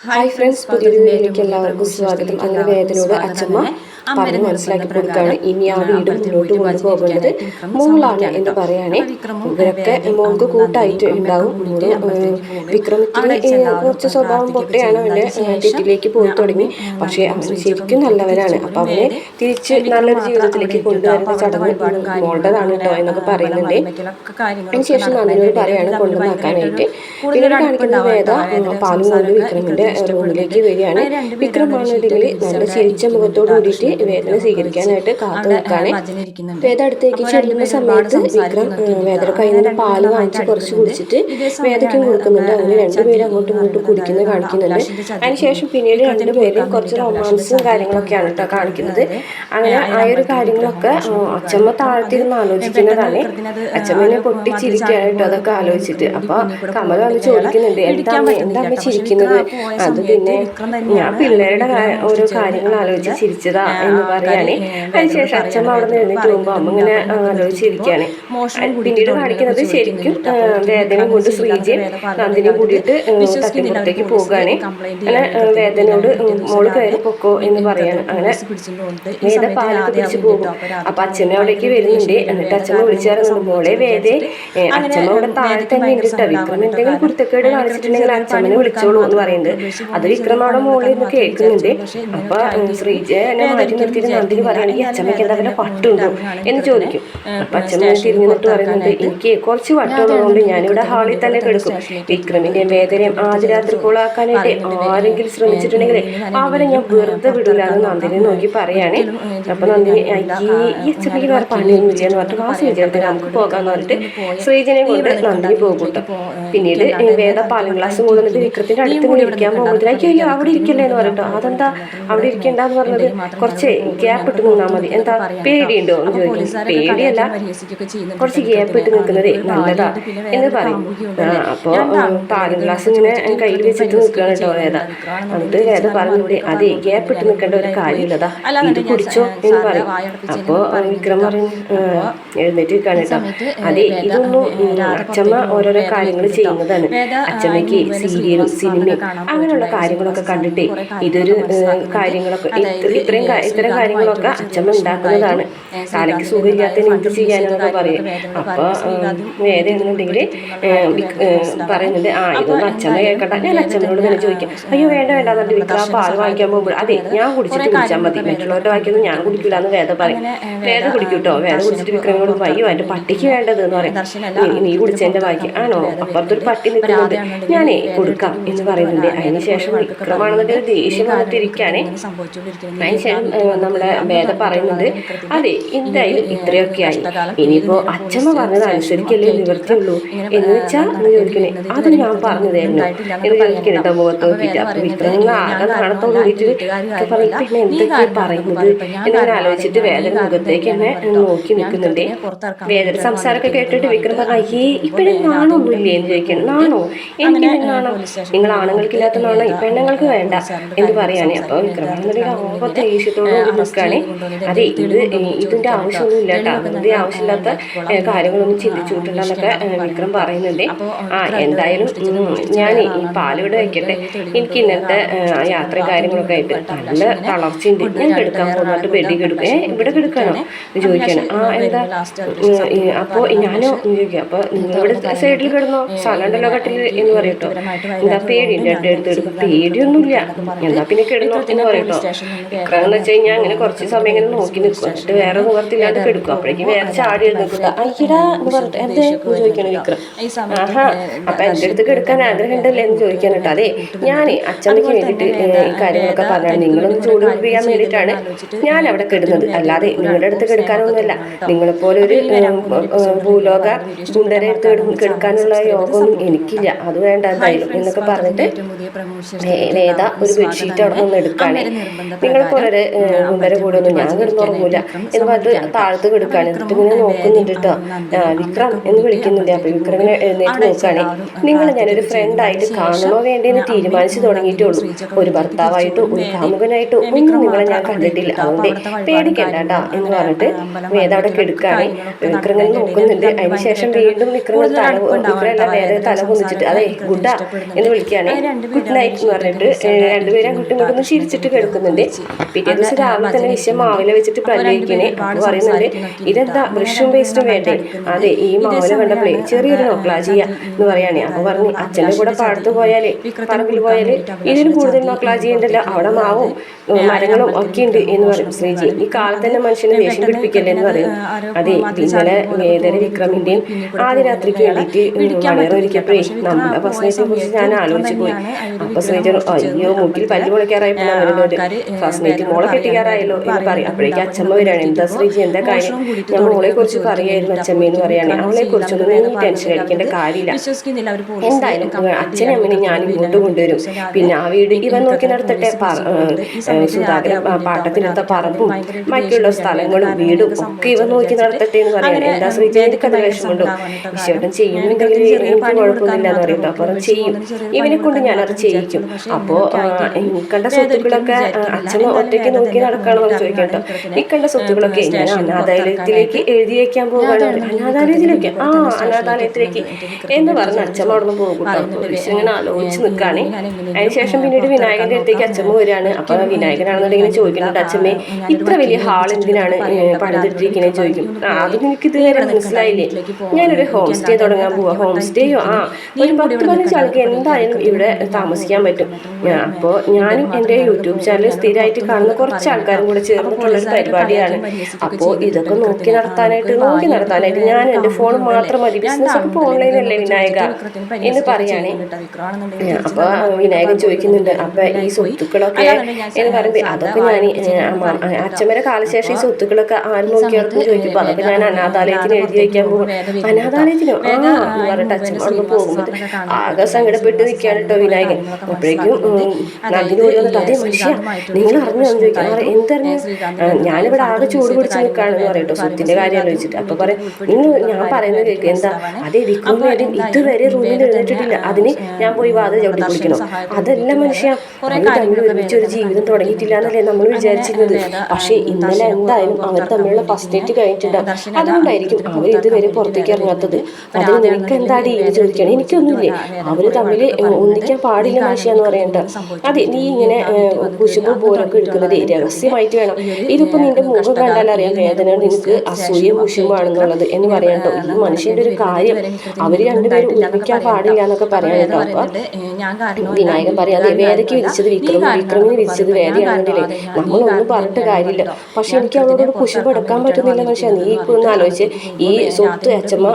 Hi friends പുതിയൊരു വീഡിയോയിലേക്ക് എല്ലാവർക്കും സ്വാഗതം. അങ്ങനെ വേദനയോട് അച്ഛമ്മ പറഞ്ഞ് മനസ്സിലാക്കി കൊടുക്കുകയാണ് ഇനി ആ വീട് മുന്നോട്ട് കൊണ്ടുപോകേണ്ടത് മോളാണ് എന്ന് പറയുകയാണെ ഇവരൊക്കെ മോൾക്ക് കൂട്ടായിട്ട് ഉണ്ടാവും. മോൾ വിക്രമത്തിന് കുറച്ച് സ്വഭാവം പൊട്ടയാണ് അവന്റെ ഏഹ്, തെറ്റിലേക്ക് പോയി തുടങ്ങി. പക്ഷേ അവൻ ശരിക്കും നല്ലവരാണ്. അപ്പൊ അവനെ തിരിച്ച് നല്ലൊരു ജീവിതത്തിലേക്ക് കൊണ്ടുവരുന്ന ചടങ്ങ് മോളുടേതാണ് കേട്ടോ എന്നൊക്കെ പറയുന്നുണ്ട്. അതിനുശേഷം നന്ദിനോട് പറയാണ് കൊണ്ടുവന്നാക്കാനായിട്ട്. പിന്നീട് കാണിക്കുന്ന വേദ പാലും കൊണ്ട് വിക്രമിന്റെ റൂമിലേക്ക് വരികയാണ്. വിക്രമാണെന്നുണ്ടെങ്കിൽ നല്ല ചിരിച്ച മുഖത്തോട് കൂടിയിട്ട് വേദന സ്വീകരിക്കാനായിട്ട് കാത്തു നിൽക്കാണ് വേദ അടുത്തേക്ക് ചെല്ലുന്ന സമയത്ത് വിക്രം വേദന വേദയുടെ കയ്യിൽ നിന്ന് പാൽ വാങ്ങിച്ച് കുറച്ച് കുടിച്ചിട്ട് വേദയ്ക്കും കൊടുക്കുന്നുണ്ട്. അങ്ങനെ രണ്ടുപേരും അങ്ങോട്ടും ഇങ്ങോട്ടും കുടിക്കുന്നത് കാണിക്കുന്നുണ്ട്. അതിനുശേഷം പിന്നീട് രണ്ടുപേരും കുറച്ച് റൊമാൻസും കാര്യങ്ങളൊക്കെയാണ് കേട്ടോ കാണിക്കുന്നത്. അങ്ങനെ ആ ഒരു കാര്യങ്ങളൊക്കെ അച്ഛമ്മ താഴ്ത്തിരുന്ന് ആലോചിക്കുന്നതാണ് അച്ഛമ്മനെ പൊട്ടിച്ചിരിക്കുകയാണ് കേട്ടോ അതൊക്കെ ആലോചിച്ചിട്ട് അപ്പൊ കമൽ വന്ന് ചോദിക്കുന്നുണ്ട് എന്താ എന്താ അമ്മ ചിരിക്കുന്നത്? അത് പിന്നെ ഞാൻ പിള്ളേരുടെ ഓരോ കാര്യങ്ങൾ ആലോചിച്ച് ചിരിച്ചതാ എന്ന് പറയാണ് അതിനുശേഷം അച്ഛമ്മ അവിടെ നിന്ന് എഴുന്നേറ്റ് പോകുമ്പോൾ അമ്മ ഇങ്ങനെ ആലോചിച്ചിരിക്കുകയാണ് പിന്നീട് കാണിക്കുന്നത് ശരിക്കും വേദന കൊണ്ട് ശ്രീജയും നന്ദിനിയും കൂടിയിട്ട് തട്ടിപ്പുറത്തേക്ക് പോകുകയാണ് അങ്ങനെ വേദനയോട് മോൾ കയറി പൊക്കോ എന്ന് പറയാണ്. അങ്ങനെ വേദ പാലൊക്കെ പിടിച്ചു പോകും. അപ്പൊ അച്ഛമ്മ അവിടേക്ക് വരുന്നുണ്ട്. എന്നിട്ട് അച്ഛമ്മ വിളിച്ചാറുണ്ട് മോളെ വേദേ അച്ഛമ്മ അവിടെ താഴെ തന്നെ ഉണ്ട് കേട്ടോ വിക്രം എന്തെങ്കിലും കുരുത്തക്കേട് കാണിച്ചിട്ടുണ്ടെങ്കിൽ അച്ഛമ്മനെ വിളിച്ചോളൂ എന്ന് പറയുന്നത് അത് വിക്രം അവിടെ മോളിൽ നിന്ന് കേൾക്കുന്നുണ്ട് അപ്പൊ ഉം, മാറ്റി നിർത്തിയിട്ട് നന്ദിനി പറയുകയാണെങ്കിൽ അച്ഛമ്മയ്ക്ക് എന്താ വല്ല പട്ടുണ്ടോ എന്ന് ചോദിക്കും. അപ്പൊ അച്ഛമ്മ തിരിഞ്ഞു നിന്നിട്ട് പറയുന്നുണ്ട് എനിക്ക് കുറച്ച് വട്ടുള്ളതുകൊണ്ട് ഞാനിവിടെ ഹാളിൽ തന്നെ കിടക്കും. വിക്രമിന്റെ വേദനയും ആദ്യ രാത്രി കോളാക്കാനായിട്ട് ആരെങ്കിലും ശ്രമിച്ചിട്ടുണ്ടെങ്കിൽ അവരെ ഞാൻ വെറുതെ വിടില്ല എന്ന് നന്ദിനി നോക്കി പറയാണ്. അപ്പൊ നന്ദിനി ഈ അച്ഛമ്മയ്ക്ക് വേറെ പണിയൊന്നും ഇല്ല എന്ന് പറഞ്ഞിട്ട് ആ വിചാരത്തിൽ നമുക്ക് പോകാന്ന് പറഞ്ഞിട്ട് ശ്രീജനെ കൊണ്ട് നന്ദിനി പോകും പിന്നീട് വേദ പാലം ക്ലാസ് പോകുന്നത് വിക്രത്തിന്റെ അടുത്ത് കൂടി ഇരിക്കാൻ അയ്യോ അവിടെ ഇരിക്കല്ലേ എന്ന് പറഞ്ഞിട്ടോ അതെന്താ അവിടെ ഇരിക്കണ്ടെന്ന് പറഞ്ഞത് കുറച്ച് ഗ്യാപ്പ് ഇട്ട് നിന്നാൽ മതി. എന്താ പേടിയുണ്ടോ എന്ന് ചോദിക്കും. പേടിയല്ല. കുറച്ച് ഗ്യാപ്പ് ഇട്ട് നിൽക്കുന്നതേ നല്ലതാ. എന്ന് പറയും. ആ, അപ്പോ ഉം, പാലും ഗ്ലാസ് ഇങ്ങനെ കയ്യിൽ വെച്ചിട്ട് നിൽക്കുകയാണ് കേട്ടോ വേദ. എന്നിട്ട് വേദ പറഞ്ഞൂടെ അതെ ഗ്യാപ്പ് ഇട്ട് നിൽക്കേണ്ട ഒരു കാര്യമില്ലതാ. ഇത് കുടിച്ചോ എന്ന് പറയും. അപ്പോ ആ, വിക്രം പറയും എഴുന്നേറ്റ് നിൽക്കാണ് കേട്ടോ. അതെ ഇതൊന്നും അച്ഛമ്മ ഓരോരോ കാര്യങ്ങൾ ചെയ്യുന്നതാണ്. അച്ഛമ്മയ്ക്ക് സീരിയലും സിനിമയും അങ്ങനെയുള്ള കാര്യങ്ങളൊക്കെ കണ്ടിട്ടേ ഇതൊരു കാര്യങ്ങളൊക്കെ ഇത്ര- ഇത്രയും ഇത്തരം കാര്യങ്ങളൊക്കെ അച്ഛമ്മ ഉണ്ടാക്കുന്നതാണ്. തലയ്ക്ക് സുഖമില്ലാത്തതിന് എന്ത് ചെയ്യാനെന്നൊക്കെ പറയും. അപ്പൊ വേദയാണെന്നുണ്ടെങ്കിൽ പറയുന്നത് ആ ഇതൊന്നും അച്ഛമ്മ കേൾക്കട്ടെ ഞാൻ അച്ഛമ്മയോട് തന്നെ ചോദിക്കാം. അയ്യോ വേണ്ട വേണ്ട എന്നിട്ട് വിക്രം പാൽ വാങ്ങിക്കാൻ പോകുമ്പോൾ അതെ ഞാൻ കുടിച്ചിട്ട് കുടിച്ചാൽ മതി. മറ്റുള്ളവരുടെ വായിക്കൊന്നും ഞാൻ കുടിക്കില്ല എന്ന് വേദ പറയും. വേദ കുടിക്കൂട്ടോ? വേദ കുടിച്ചിട്ട് വിക്രമിനോട് അയ്യോ എന്റെ പട്ടിക്ക് വേണ്ടത് എന്ന് പറയും. നീ- കുടിച്ചതിന്റെ ബാക്കി. ആണോ? അപ്പുറത്തൊരു പട്ടി നിൽക്കുന്നുണ്ട്. ഞാനേ കൊടുക്കാം എന്ന് പറയുന്നുണ്ട്. അതിനുശേഷം വിക്രമാണെന്നുണ്ടെങ്കിൽ ദേഷ്യം വന്നിട്ടിരിക്കാനേ അതിനുശേഷം ഏഹ്, നമ്മുടെ വേദ പറയുന്നുണ്ട് അതെ എന്തായാലും ഇത്രയൊക്കെ ആയി. ഇനിയിപ്പോ അച്ഛമ്മ പറഞ്ഞത് അനുസരിക്കല്ലേ നിവർത്തിയുള്ളൂ എന്ന് വെച്ചാ എന്ന് ചോദിക്കണേ. അത് ഞാൻ പറഞ്ഞതായിരുന്നു എന്ന് ചോദിക്കണേട്ടോ മുഖത്ത് നോക്കിയിട്ട്. അപ്പൊ വിക്രം ആകെ നാണത്തോട് നോക്കിയിട്ട് പറയും പിന്നെ എന്തൊക്കെ പറയുന്നത്? എന്നിങ്ങനെ ആലോചിച്ചിട്ട് വേദന മുഖത്തേക്ക് എന്നെ നോക്കി നിൽക്കുന്നുണ്ട്. വേദന സംസാരമൊക്കെ കേട്ടിട്ട് വിക്രം പറഞ്ഞു അയ്യേ ഇപ്പഴും നാണൊന്നുമില്ലേ? എന്ന് ചോദിക്കണം നാണോ? എനിക്ക് നാണോ. നിങ്ങൾ ആണുങ്ങൾക്കില്ലാത്ത നാണോ? പെണ്ണുങ്ങൾക്ക് വേണ്ട. എന്ന് പറയാനേ അപ്പൊ വിക്രം ദേഷ്യത്തോട് നിൽക്കുകയാണ് അതെ ഇത് ഇതിന്റെ ഇതിന്റെ ആവശ്യമൊന്നും ഇല്ല കേട്ടോ. വെറുതെ ആവശ്യമില്ലാത്ത കാര്യങ്ങളൊന്നും ചിന്തിച്ചുകൊണ്ടില്ല എന്നൊക്കെ വിക്രം പറയുന്നുണ്ട്. ആ എന്തായാലും ഞാൻ ഈ പാലിവിടെ വെക്കട്ടെ. എനിക്ക് ഇന്നത്തെ യാത്ര യാത്രയും കാര്യങ്ങളൊക്കെ ആയിട്ട് നല്ല തളർച്ചയുണ്ട്. ഞാൻ കിടക്കാൻ പോകുന്നതായിട്ട് ബെഡിൽ കിടക്കും ഏ ഇവിടെ കിടക്കണോ ചോദിക്കണം ആ എന്താ? അപ്പോൾ ഞാനോ ചോദിക്കാം. അപ്പൊ നിങ്ങളിവിടെ സൈഡിൽ കിടന്നോ? സ്ഥലമുണ്ടല്ലോ കട്ടിൽ എന്ന് പറയട്ടോ എന്താ പേടി എന്റെ അടുത്ത് എടുക്കും പേടിയൊന്നുമില്ല എന്നാൽ പിന്നെ കിടന്നോ എന്ന് പറയട്ടോ വിക്രം എന്ന് വെച്ച് കഴിഞ്ഞാൽ അങ്ങനെ കുറച്ച് സമയം ഇങ്ങനെ നോക്കി നിൽക്കും. എന്നിട്ട് വേറെ നിവർത്തില്ലാതെ കിടക്കും. അപ്പോഴേക്കും വേറെ ചാടി അയ്യടാ എന്ന് പറഞ്ഞിട്ട് എന്തേ എന്ന് ചോദിക്കണം വിക്രം ആഹാ അപ്പൊ എന്റെ അടുത്ത് കിടക്കാൻ ആഗ്രഹം ഉണ്ടല്ലേ എന്ന് ചോദിക്കാൻ കേട്ടോ അതെ ഞാനേ അച്ഛനക്ക് വേണ്ടിയിട്ട് ഈ കാര്യങ്ങളൊക്കെ പറഞ്ഞാണ്. നിങ്ങളൊന്ന് ചൂട് ചെയ്യാൻ വേണ്ടിയിട്ടാണ്. ഞാൻ അവിടെ കെടുന്നത്. അല്ലാതെ നിങ്ങളുടെ അടുത്ത് കിടക്കാനൊന്നുമല്ല. നിങ്ങളെപ്പോലെ ഒരു ഭൂലോക സുന്ദര അടുത്ത് കിട- കിടക്കാനുള്ള യോഗമൊന്നും എനിക്കില്ല. അത് വേണ്ട എന്തായാലും എന്നൊക്കെ പറഞ്ഞിട്ട് ഏതാ വേദ ഒരു ബെഡ്ഷീറ്റ് അവിടെ നിന്ന് എടുക്കാണ് നിങ്ങളെ പോലെ ഒരു ഗുണ്ടരെ കൂടെ ഞാൻ കിടന്നുറങ്ങൂല എന്ന് പറഞ്ഞിട്ട് താഴത്ത് കിടക്കാണ്. എന്നിട്ട് ഇങ്ങനെ നോക്കുന്നുണ്ട് കേട്ടോ? വിക്രം എന്ന് വിളിക്കുന്നുണ്ട്. അപ്പൊ വിക്രമിനെ എഴുന്നേറ്റ് നോക്കുകയാണെ. നിങ്ങൾ ഞാനൊരു ഫ്രണ്ട് ആയിട്ട് കാണണോ വേണ്ടേന്ന് തീരുമാനിച്ചു തുടങ്ങിയിട്ടുള്ളൂ ഒരു ഭർത്താവായിട്ടോ ഒരു കാമുകനായിട്ടോ ഒന്നും നിങ്ങളെ ഞാൻ കണ്ടിട്ടില്ല. അതുകൊണ്ട് പേടിക്കണ്ട കേട്ടോ എന്ന് പറഞ്ഞിട്ട് വേദ അവിടെ കിടക്കാണ് വിക്രം ഇങ്ങനെ നോക്കുന്നുണ്ട്. അതിനുശേഷം വീണ്ടും വിക്രം തല വിക്രമല്ല വേറെ തല പൊന്നിച്ചിട്ട് അതെ ഗുഡ. എന്ന് വിളിക്കുകയാണ് ഗുഡ് നൈറ്റ് എന്ന് പറഞ്ഞിട്ട് രണ്ടുപേരും ഇങ്ങോട്ടും ഒന്ന് ചിരിച്ചിട്ട് കിടക്കുന്നുണ്ട് പിറ്റേ ദിവസം രാവിലെ തന്നെ വിഷയം മാവില വെച്ചിട്ട് പല്ലിരിക്കണേ അപ്പൊ പറയുന്നുണ്ട്. ഇതെന്താ ബ്രഷും പേസ്റ്റും വേണ്ടേ? അതെ ഈ മാവില കണ്ടപ്പോഴേ ചെറിയൊരു നോക്ലാജിയ എന്ന് പറയാണേ അപ്പൊ പറഞ്ഞു അച്ഛന്റെ കൂടെ പാടത്ത് പോയാലേ പറമ്പിൽ പോയാൽ ഇതിന് കൂടുതൽ നോക്ലാജിയ ഉണ്ടല്ലോ അവിടെ മാവും മരങ്ങളും ഒക്കെ ഉണ്ട് എന്ന് പറയും ശ്രീജി. ഈ കാലത്ത് തന്നെ മനുഷ്യനെ ദേഷ്യം പിടിപ്പിക്കല്ലേ എന്ന് പറയും. അതെ ഇന്നലെ വേദന വിക്രമിന്റെയും ആദ്യ രാത്രിക്ക് വേണ്ടിയിട്ട് മണിയറ ഒരുക്കിയപ്പോഴേ നമ്മുടെ ഫസ്റ്റിനെ കുറിച്ച് ഞാൻ ആലോചിച്ചു പോയി. അപ്പൊ ശ്രീജൻ അയ്യോ മുട്ടിൽ പല്ലു മുളയ്ക്കാറായപ്പോ അവരോട് ഫസ്റ്റ് കെട്ടിക്കാറായല്ലോ എന്ന് പറയും. അപ്പോഴേക്ക് അച്ഛമ്മ വരികയാണ് എന്താ ശ്രീജി? എന്താ കാര്യം? ഞാൻ മോളെ കുറിച്ച് പറയായിരുന്നു അച്ഛമ്മ എന്ന് പറയുകയാണ് അവളെ കുറിച്ചൊന്നും നീ ടെൻഷൻ അടിക്കേണ്ട കാര്യമില്ല. എന്തായാലും അച്ഛനും അമ്മനെ ഞാൻ ഇങ്ങോട്ട് കൊണ്ടുവരും. പിന്നെ ആ വീട് ഇവൻ നോക്കി നടത്തട്ടെ സുധാകരൻ പാട്ടത്തിനടുത്ത പറമ്പും മറ്റുള്ള സ്ഥലങ്ങളും വീടും ഒക്കെ ഇവൻ നോക്കി നടത്തട്ടെ എന്ന് പറയാൻ എന്താ ശ്രീജി? എനിക്ക് അത് വിഷമമുണ്ടോ. വിശ്വട്ടം ചെയ്യുന്നുണ്ടെങ്കിൽ എനിക്ക് കുഴപ്പമൊന്നുമില്ല എന്ന് പറയുന്നത്. അപ്പം ചെയ്യും ഇവനെ കൊണ്ട് ഞാനത് ചെയ്യിക്കും അപ്പോ കണ്ട സ്വത്തുക്കളൊക്കെ ആ, ഒറ്റയ്ക്ക് നോക്കി നടക്കണമെന്ന് ചോദിക്കട്ടോ ഈ കണ്ട സ്വത്തുക്കളൊക്കെ ഞാൻ അനാഥാലയത്തിലേക്ക് എഴുതി വെക്കാൻ പോകാണ് അനാഥാലയത്തിലേക്ക് ആ അനാഥാലയത്തിലേക്ക് എന്ന് പറഞ്ഞ് അച്ഛമ്മ അവിടെ നിന്ന് പോകും ഇങ്ങനെ ആലോചിച്ച് നിൽക്കുകയാണ് അതിനുശേഷം പിന്നീട് വിനായകന്റെ അടുത്തേക്ക് അച്ഛമ്മ വരികയാണ് അപ്പൊ വിനായകനാണെന്നുണ്ടെങ്കിൽ ചോദിക്കുന്നുണ്ട് അച്ഛമ്മേ ഇത്ര വലിയ ഹാൾ എന്തിനാണ് പണിതിട്ടിരിക്കുന്നത് ചോദിക്കും. അത് നിനക്ക് ഇതുവരെ മനസ്സിലായില്ലേ? ഞാനൊരു ഹോം സ്റ്റേ തുടങ്ങാൻ പോവാ. ഹോം സ്റ്റേയോ ആ ഒരു പത്ത് പതിനഞ്ച് ആൾക്ക് എന്തായാലും ഇവിടെ താമസിക്കാൻ പറ്റും. അപ്പോൾ അപ്പോ ഞാനും എന്റെ യൂട്യൂബ് ചാനൽ സ്ഥിരമായിട്ട് കാണുന്ന കുറച്ച് ആൾക്കാരും കൂടെ ചേർന്നിട്ടുള്ള ഒരു പരിപാടിയാണ്. അപ്പോൾ ഇതൊക്കെ നോക്കി നടത്താനായിട്ട് നോക്കി നടത്താനായിട്ട് ഞാൻ എന്റെ ഫോൺ മാത്രം മതി. ബിസിനസ് ഒക്കെ ഇപ്പൊ ഓൺലൈനല്ലേ വിനായക? എന്ന് പറയാണേ. അപ്പൊ വിനായകൻ ചോദിക്കുന്നുണ്ട് അപ്പൊ ഈ സ്വത്തുക്കളൊക്കെ എന്ന് പറയുമ്പോൾ അതൊക്കെ ഞാൻ അച്ഛമ്മയുടെ കാലശേഷം ഈ സ്വത്തുക്കളൊക്കെ ആര് നോക്കി ചോദിക്കുമ്പോൾ ചോദിക്കുമ്പോ അതൊക്കെ ഞാൻ അനാഥാലയത്തിന് എഴുതി വയ്ക്കാൻ പോകും. അനാഥാലയത്തിനോ ആ എന്ന് പറഞ്ഞിട്ട് അവിടെ പോകുമ്പോൾ ആകെ സങ്കടപ്പെട്ട് നിൽക്കുകയാണ് കേട്ടോ വിനായകൻ. അപ്പോഴേക്കും നന്ദിനി ഓടി വന്നിട്ട് അതേ മനുഷ്യ നിങ്ങൾ അറിഞ്ഞു ചോദിക്കാം "ആ, എന്തറിഞ്ഞു ഞാനിവിടെ ആകെ ചൂട് പിടിച്ച് നിൽക്കുകയാണെന്ന് പറയട്ടോ സ്വത്തിന്റെ കാര്യം ആലോചിച്ചിട്ട്. അപ്പൊ പറയും നിങ്ങൾ ഞാൻ പറയുന്നത് കേൾക്ക്. എന്താ? അതേ വിക്രമേടൻ ഇതുവരെ റൂമിൽ എഴുന്നേറ്റിട്ടില്ല അതിന് ഞാൻ പോയി വാതിൽ ചവിട്ടി കുടിക്കണോ അതല്ല മനുഷ്യ അവർ തമ്മിൽ ഒരുമിച്ച് ഒരു ജീവിതം തുടങ്ങിയിട്ടില്ല എന്നല്ലേ നമ്മൾ വിചാരിച്ചിരുന്നത്? പക്ഷേ ഇന്നലെ എന്തായാലും അവർ തമ്മിലുള്ള ഫസ്റ്റ് ഡേറ്റ് കഴിഞ്ഞിട്ടുണ്ടാവും അതുകൊണ്ടായിരിക്കും അവർ ഇതുവരെ പുറത്തേക്ക് ഇറങ്ങാത്തത്. അതിന് നിനക്ക് എന്താടി എന്ന് ചോദിക്കണം എനിക്കൊന്നുമില്ലേ അവർ തമ്മിൽ ഒന്നിക്കാൻ പാടില്ല മനുഷ്യ എന്ന് പറയണ്ട. അതെ നീ ഇങ്ങനെ കുശുമ്പ് പോലൊക്കെ എടുക്കുന്നത് രഹസ്യമായിട്ട് വേണം. ഇതിപ്പോ നിന്റെ മുഖം കണ്ടാൽ അറിയാം വേദന നിനക്ക് അസൂയ കുശുമ്പാണെന്നുള്ളത് എന്ന് പറയണ്ടോ ഈ മനുഷ്യന്റെ ഒരു കാര്യം. അവർ രണ്ടുപേരും ഒരുമിക്കാൻ പാടില്ല എന്നൊക്കെ പറയാനട്ടോ അപ്പൊ വിനായകൻ പറയാതെ വേദയ്ക്ക് വിധിച്ചത് വിക്രമ വിക്രമിന് വിധിച്ചത് വേദയാണെന്നില്ലേ നമ്മളൊന്നും പറഞ്ഞിട്ട് കാര്യമില്ല. പക്ഷെ എനിക്ക് അവളോട് കുശുമ്പ് എടുക്കാൻ പറ്റുന്നില്ല പക്ഷെ നീ ഇപ്പൊ ഒന്ന് ആലോചിച്ച് ഈ സ്വത്ത് അച്ഛമ്മ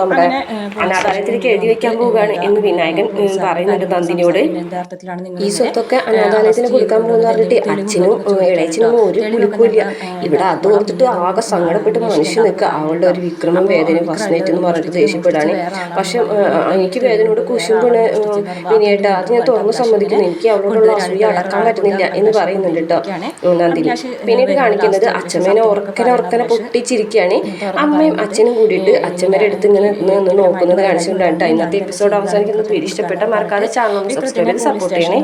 നമ്മുടെ അനാഥാലയത്തിലേക്ക് എഴുതി വെക്കാൻ പോവുകയാണ് എന്ന് വിനായകൻ പറയുന്നുണ്ട് നന്ദിനിയോട് ഈ സ്വത്തൊക്കെ അനാഥാലയത്തിന് കൊടുക്കാൻ പോകുന്ന പറഞ്ഞിട്ട് അച്ഛനും ഇളയച്ചനും ഒരു കുലുക്കുമില്ല ഇവിടെ അത് ഓർത്തിട്ട് ആകെ സങ്കടപ്പെട്ട് മനുഷ്യൻ നിൽക്കുക അവളുടെ ഒരു വിക്രമം വേദനയും ഫസ്നേറ്റ് എന്ന് പറഞ്ഞിട്ട് ദേഷ്യപ്പെടാണ് പക്ഷെ എനിക്ക് വേദനയോട് കുശുമ്പാണ് വിനിയേട്ട അത് ഞാൻ തുറന്ന് സമ്മതിക്കുന്നു. എനിക്ക് അവളോടുള്ള അസൂയ അടക്കാൻ പറ്റുന്നില്ല എന്ന് പറയുന്നുണ്ട് കേട്ടോ. നന്ദിനി. പിന്നീട് കാണിക്കുന്നത് അച്ഛമ്മേനെ ഉറക്കനെ ഉറക്കനെ പൊട്ടിച്ചിരിക്കുകയാണ്. അമ്മയും അച്ഛനും കൂടിയിട്ട് അച്ഛമ്മേരെ അടുത്ത് ഇങ്ങനെ നിന്ന് നോക്കുന്നത് കാണിച്ചിട്ടുണ്ടായിട്ട് ഇന്നത്തെ എപ്പിസോഡ് അവസാനിക്കുന്നത്. പേര് ഇഷ്ടപ്പെട്ട മറക്കാതെ ചാനൽ സബ്സ്ക്രൈബ് ചെയ്ത് സപ്പോർട്ട് ചെയ്യണേ.